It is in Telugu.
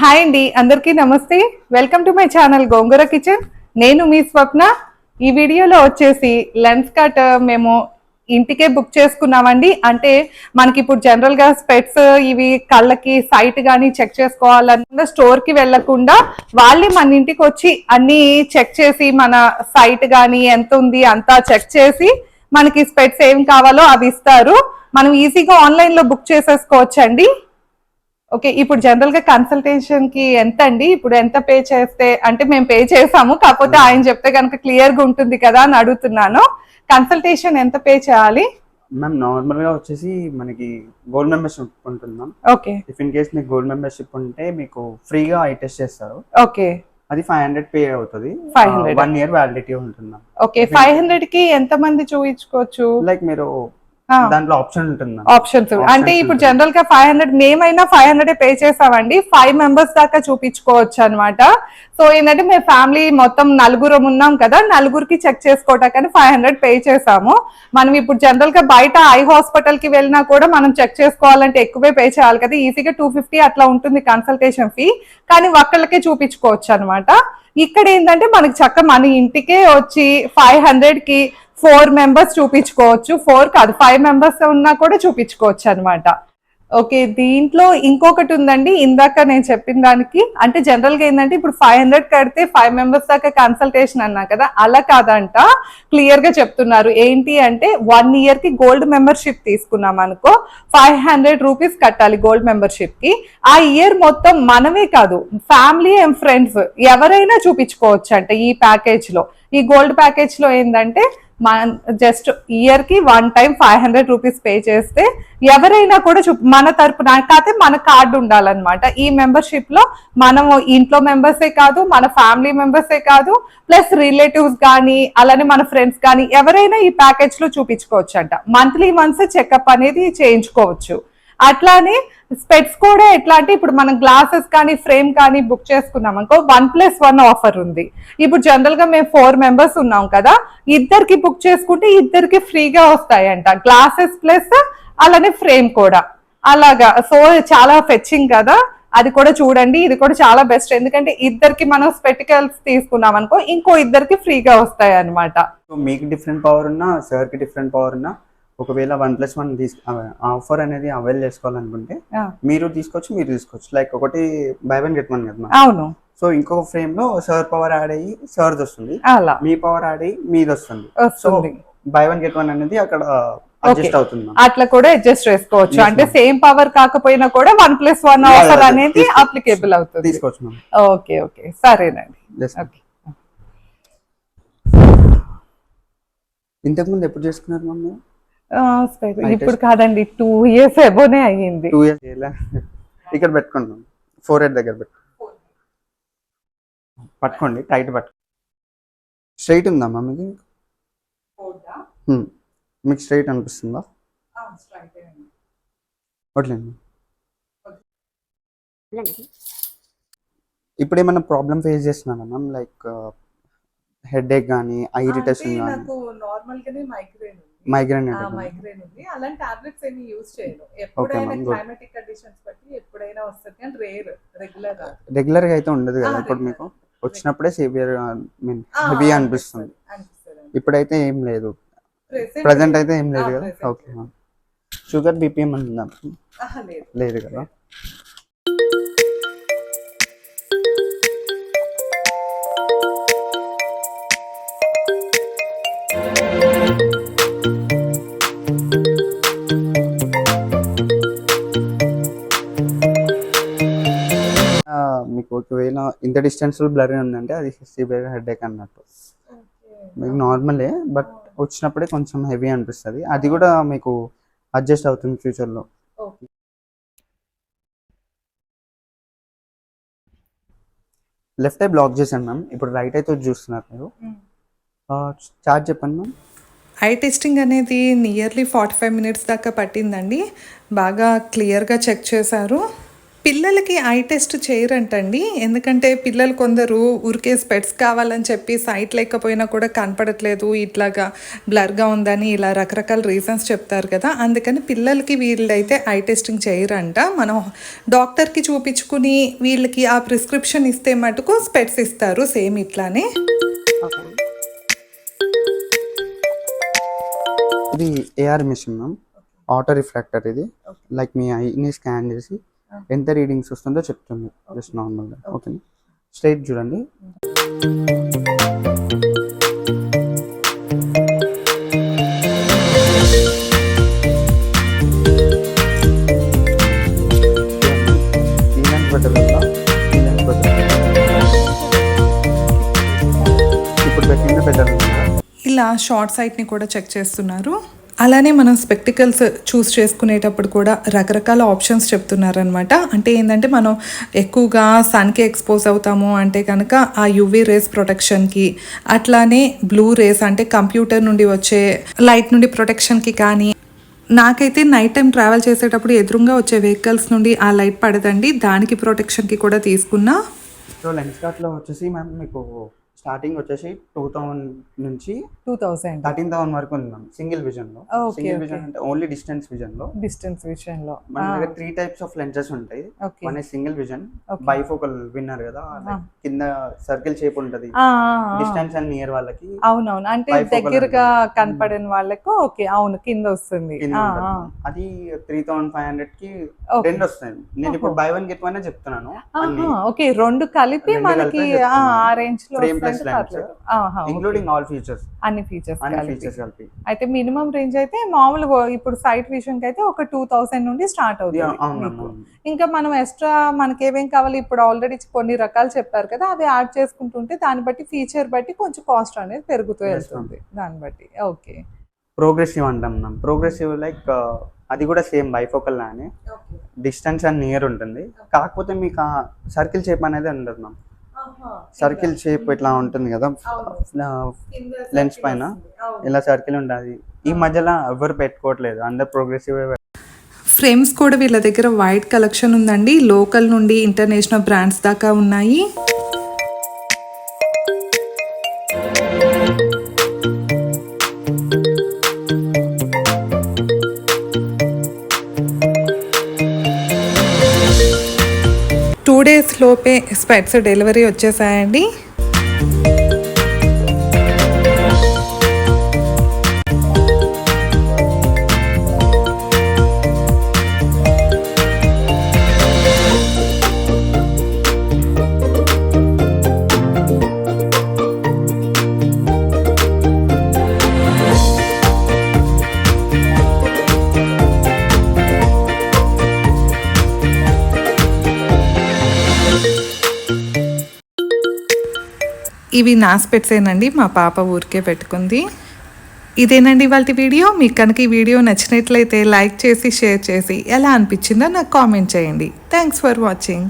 హాయ్ అండి అందరికీ నమస్తే. Welcome to my channel Gongura kitchen నేను మీ స్వప్న. ఈ వీడియోలో వచ్చేసి లెన్స్ కట్ uh, మేము ఇంటికే బుక్ చేసుకున్నామండి. అంటే మనకి ఇప్పుడు జనరల్గా స్పెట్స్ uh, ఇవి కళ్ళకి సైట్ కానీ చెక్ చేసుకోవాలన్నా స్టోర్కి వెళ్ళకుండా వాళ్ళే మన ఇంటికి వచ్చి అన్నీ చెక్ చేసి మన సైట్ కానీ ఎంత ఉంది అంతా చెక్ చేసి మనకి స్పెట్స్ ఏం కావాలో అవి ఇస్తారు. మనం ఈజీగా ఆన్లైన్లో బుక్ చేసేసుకోవచ్చండి. ఓకే ఇప్పుడు జనరల్గా కన్సల్టేషన్కి ఎంత అండి ఇప్పుడు ఎంత పే చేస్తే అంటే మేము పే చేసాము కాకపోతే ఆయన చెప్తే కనుక క్లియర్గా ఉంటుంది కదా అని అడుగుతున్నాను. కన్సల్టేషన్ ఎంత పే చేయాలి? మ్యామ్ నార్మల్గా వచ్చేసి మనకి గోల్డ్ మెంబర్షిప్ ఉంటుంది ma'am. Okay. If in case మీకు గోల్డ్ మెంబర్షిప్ ఉంటే మీకు ఫ్రీగా ఐ టెస్ట్ చేస్తారు. ఓకే. అది ఫైవ్ హండ్రెడ్ పే అవుతుంది. 500. వన్ ఇయర్ వ్యాలిడిటీ ఉంటుంది ఓకే ఫైవ్ హండ్రెడ్కి ఎంత మంది చూపించుకోవచ్చు లైక్ మీరు దాంట్లో ఆప్షన్ ఉంటుంది ఆప్షన్స్ అంటే ఇప్పుడు. జనరల్గా ఫైవ్ హండ్రెడ్ మేమైనా ఫైవ్ హండ్రెడ్ పే చేసామండి ఫైవ్ మెంబర్స్ దాకా చూపించుకోవచ్చు అన్నమాట. సో ఏంటంటే మేము ఫ్యామిలీ మొత్తం నలుగురు ఉన్నాం కదా నలుగురికి చెక్ చేసుకోవటానికి ఫైవ్ హండ్రెడ్ పే చేసాము మనం ఇప్పుడు జనరల్గా బయట ఐ హాస్పిటల్కి వెళ్ళినా కూడా మనం చెక్ చేసుకోవాలంటే ఎక్కువే పే చేయాలి కదా. ఈజీగా టూ ఫిఫ్టీ అట్లా ఉంటుంది కన్సల్టేషన్ ఫీ కానీ ఒక్కళ్ళకే చూపించుకోవచ్చు అన్నమాట. ఇక్కడ ఏంటంటే మనకి చక్క మన ఇంటికే వచ్చి ఫైవ్ హండ్రెడ్కి ఫోర్ మెంబర్స్ చూపించుకోవచ్చు. ఫోర్ కాదు ఫైవ్ మెంబర్స్ ఉన్నా కూడా చూపించుకోవచ్చు అన్నమాట. ఓకే దీంట్లో ఇంకొకటి ఉందండి. ఇందాక నేను చెప్పిన దానికి అంటే జనరల్గా ఏంటంటే ఇప్పుడు ఫైవ్ హండ్రెడ్ కడితే ఫైవ్ మెంబర్స్ దాకా కన్సల్టేషన్ అన్నా కదా అలా కాదంట. క్లియర్గా చెప్తున్నారు. ఏంటి అంటే వన్ ఇయర్కి గోల్డ్ మెంబర్షిప్ తీసుకున్నాం అనుకో ఫైవ్ హండ్రెడ్ రూపీస్ కట్టాలి గోల్డ్ మెంబర్షిప్కి ఆ ఇయర్ మొత్తం మనమే కాదు ఫ్యామిలీ అండ్ ఫ్రెండ్స్ ఎవరైనా చూపించుకోవచ్చు అంట ఈ ప్యాకేజ్లో ఈ గోల్డ్ ప్యాకేజ్లో ఏంటంటే మన జస్ట్ ఇయర్కి one time five hundred rupees pay చేస్తే ఎవరైనా కూడా చూ మన తరపున కాకపోతే మన కార్డు ఉండాలన్నమాట. ఈ మెంబర్షిప్లో మనము ఇంట్లో మెంబర్సే కాదు మన ఫ్యామిలీ మెంబర్సే కాదు ప్లస్ రిలేటివ్స్ కానీ అలానే మన ఫ్రెండ్స్ కానీ ఎవరైనా ఈ ప్యాకేజ్లో చూపించుకోవచ్చు అంట మంత్లీ వన్స్ చెకప్ అనేది చేయించుకోవచ్చు. అట్లానే స్పెట్స్ కూడా ఎట్లా అంటే ఇప్పుడు మనం గ్లాసెస్ కానీ ఫ్రేమ్ కానీ బుక్ చేసుకున్నాం అనుకో వన్ ప్లస్ వన్ ఆఫర్ ఉంది. ఇప్పుడు జనరల్గా మేము ఫోర్ మెంబర్స్ ఉన్నాం కదా ఇద్దరికి బుక్ చేసుకుంటే ఇద్దరికి ఫ్రీగా వస్తాయంట. గ్లాసెస్ ప్లస్ అలానే ఫ్రేమ్ కూడా. అలాగా సో చాలా ఫెచ్చింగ్ కదా. అది కూడా చూడండి ఇది కూడా చాలా బెస్ట్ ఎందుకంటే ఇద్దరికి మనం స్పెటికల్స్ తీసుకున్నాం అనుకో ఇంకో ఇద్దరికి ఫ్రీగా వస్తాయి అనమాట మీకు డిఫరెంట్ పవర్ ఉన్నా సార్కి డిఫరెంట్ పవర్ ఉన్నా ఒకవేళ వన్ ప్లస్ వన్ ఆఫర్ అనేది అవైల్ చేసుకోవాలనుకుంటే మీరు తీసుకోవచ్చు మీరు తీసుకోవచ్చు. లైక్ ఒకటి బై వన్ గెట్ వన్ కదా అవును. సో ఇంకొక ఫ్రేమ్లో సార్ పవర్ యాడ్ అయ్యి సార్ది వస్తుంది. అలా. మీ పవర్ యాడ్ అయ్యి మీది వస్తుంది. So buy one get one అనేది అక్కడ అడ్జస్ట్ అవుతుంది. అట్లా కూడా అడ్జస్ట్ చేసుకోవచ్చు. అంటే. సేమ్ పవర్ కాకపోయినా కూడా వన్ ప్లస్ వన్ ఆఫర్ అనేది అప్లికేబుల్ అవుతుంది. తీసుకోవచ్చు ఓకే ఓకే. సరేనండి. Yes, ma'am. ఓకే. ఇంతకు ముందు ఎప్పుడు చేసుకున్నారు. Eye ఇప్పుడు. కాదండి టూ ఇయర్స్ ఎబోనే అయ్యింది. టూ ఇయర్స్ ఇక్కడ పెట్టుకోండి మ్యామ్ ఫోర్ హెడ్ దగ్గర పెట్టు. పట్టుకోండి టైట్ పట్టు స్ట్రైట్ ఉందా ఇది Hmm. మీకు స్ట్రైట్ అనిపిస్తుందా? వట్లేదు ఇప్పుడు ఏమైనా ప్రాబ్లం ఫేస్ చేస్తున్నారా మ్యామ్ లైక్ హెడ్ ఏక్ కానీ ఐ ఇరిటేషన్ కానీ నాకు నార్మల్ గానే మైగ్రేన్ మైగ్రేన్ ఉంది. అలాంటి టాబ్లెట్స్ ఏమి యూజ్ చేయను ఎప్పుడైనా. క్లైమాటిక్ కండిషన్స్ బట్టి ఎప్పుడైనా వస్తుంది కానీ రేర్ రెగ్యులర్ రెగ్యులర్గా అయితే ఉండదు కదా ఇప్పుడు. మీకు? వచ్చినప్పుడే సివియర్ మీన్ హెవీ అనిపిస్తుంది. ఇప్పుడైతే ఏం లేదు. ప్రజెంట్ అయితే ఏం లేదు కదా? ఓకే మ్యామ్ షుగర్ బీపీ ఉందా లేదు. కదా? ఒకవేళ ఇంత డిస్టెన్స్ బ్లర్ ఉందంటే అది సివియర్ హెడ్ అన్నట్టు. మీకు నార్మలే బట్ వచ్చినప్పుడే కొంచెం హెవీ అనిపిస్తుంది. అది కూడా మీకు అడ్జస్ట్ అవుతుంది ఫ్యూచర్లో లెఫ్ట్ ఐ బ్లాక్ చేశాను మ్యామ్ ఇప్పుడు రైట్ అయితే చూస్తున్నారు మీరు. చార్జ్ చెప్పండి మ్యామ్ ఐ టెస్టింగ్ అనేది నియర్లీ ఫార్టీ ఫైవ్ మినిట్స్ దాకా పట్టిందండి. బాగా క్లియర్గా చెక్ చేశారు. పిల్లలకి ఐ టెస్ట్ చేయరంటండి. ఎందుకంటే పిల్లలు కొందరు ఊరికే స్పెట్స్ కావాలని చెప్పి సైట్ లేకపోయినా కూడా కనపడట్లేదు. ఇట్లాగా బ్లర్గా ఉందని ఇలా రకరకాల రీజన్స్ చెప్తారు కదా. అందుకని పిల్లలకి వీళ్ళైతే ఐ టెస్టింగ్ చేయరంట. మనం డాక్టర్కి చూపించుకుని వీళ్ళకి ఆ ప్రిస్క్రిప్షన్ ఇస్తే మటుకు స్పెట్స్ ఇస్తారు. సేమ్ ఇట్లానే. ఇది AR machine ma'am auto refractor ఇది. లైక్ మీ ఐని స్కాన్ చేసి ఎంత రీడింగ్స్ వస్తుందో చెప్తుంది. జస్ట్ నార్మల్గా. ఓకే స్ట్రైట్ చూడండి. ఇలా షార్ట్ సైట్ని కూడా చెక్ చేస్తున్నారు. అలానే మనం స్పెక్టికల్స్ చూస్ చేసుకునేటప్పుడు కూడా రకరకాల ఆప్షన్స్ చెప్తున్నారనమాట అంటే ఏంటంటే మనం ఎక్కువగా సన్కి ఎక్స్పోజ్ అవుతాము అంటే కనుక ఆ యువి రేస్ ప్రొటెక్షన్కి అట్లానే బ్లూ రేస్ అంటే కంప్యూటర్ నుండి వచ్చే లైట్ నుండి ప్రొటెక్షన్కి కానీ నాకైతే నైట్ టైం ట్రావెల్ చేసేటప్పుడు ఎదురుగా వచ్చే వెహికల్స్ నుండి ఆ లైట్ పడదండి. దానికి ప్రొటెక్షన్కి కూడా తీసుకున్నా. సో లెన్స్ కార్ట్లో వచ్చేసి మ్యామ్ మీకు స్టార్టింగ్ వచ్చేసి టూ థౌసండ్ నుంచి టూ థౌసండ్. థర్టీన్ థౌసండ్ వరకు ఉంది మ్యామ్. సింగిల్ విజన్లో. సింగిల్. విజన్ అంటే ఓన్లీ డిస్టెన్స్ విజన్లో. డిస్టెన్స్ విషయంలో మన దగ్గర త్రీ టైప్స్ ఆఫ్ లెన్సెస్ ఉంటాయి. మన సింగిల్ విజన్. బైఫోకల్ విన్నారు కదా కింద సర్కిల్ షేప్ ఉంటది. డిస్టెన్స్ అండ్ నియర్ వాళ్ళకి అవునవును. అంటే దగ్గరగా. కనపడని వాళ్ళకు ఓకే అవును కింద వస్తుంది. అది త్రీ థౌసండ్ ఫైవ్ హండ్రెడ్కి. రెండు వస్తాయి. నేను ఇప్పుడు బై వన్ గెట్ వన్ చెప్తున్నాను. ఓకే రెండు కలిపి మనకి. ఆ రేంజ్లో ఇంక్లూడింగ్ ఆల్ ఫీచర్స్ అన్ని ఫీచర్స్ అన్ని ఫీచర్స్ కలిపి. అయితే మినిమం రేంజ్ అయితే మామూలుగా ఇప్పుడు సైట్ విషయం కి అయితే ఒక టూ థౌసండ్ నుండి స్టార్ట్ అవుతుంది. ఇంకా మనం ఎక్స్ట్రా మనకి ఏమేం కావాలి? ఇప్పుడు ఆల్రెడీ కొన్ని రకాలు చెప్పారు కదా అవి యాడ్ చేసుకుంటుంటే దాన్ని బట్టి ఫీచర్ బట్టి కొంచెం కాస్ట్ అనేది పెరుగుతూ వెళ్తుంది దాన్ని బట్టి. ఓకే. ప్రోగ్రెసివ్ అంటాం మనం. ప్రోగ్రెసివ్ లైక్ అది కూడా సేమ్ బైఫోకల్ లానే. డిస్టెన్స్ అండ్ నియర్ ఉంటుంది. కాకపోతే మీకు ఆ సర్కిల్ షేప్ అనేది ఉండదు మ్యామ్ సర్కిల్ షేప్ ఇట్లా ఉంటుంది కదా లెన్స్ పైన. ఇలా సర్కిల్ ఉంటుంది ఈ మధ్యలో ఎవరు పెట్టుకోవట్లేదు అందరు ప్రోగ్రెసివ్ ఫ్రేమ్స్ కూడా వీళ్ళ దగ్గర వైట్ కలెక్షన్ ఉందండి. లోకల్ నుండి ఇంటర్నేషనల్ బ్రాండ్స్ దాకా ఉన్నాయి. టూ డేస్ లోపే స్పెట్స్ డెలివరీ వచ్చేసాయండి. ఇవి నాస్పెట్సేనండి మా పాప ఊరికే పెట్టుకుంది. ఇదేనండి వాళ్ళ వీడియో? మీకు కనుక ఈ వీడియో నచ్చినట్లయితే లైక్ చేసి షేర్ చేసి ఎలా అనిపించిందో నాకు కామెంట్ చేయండి. Thanks for watching.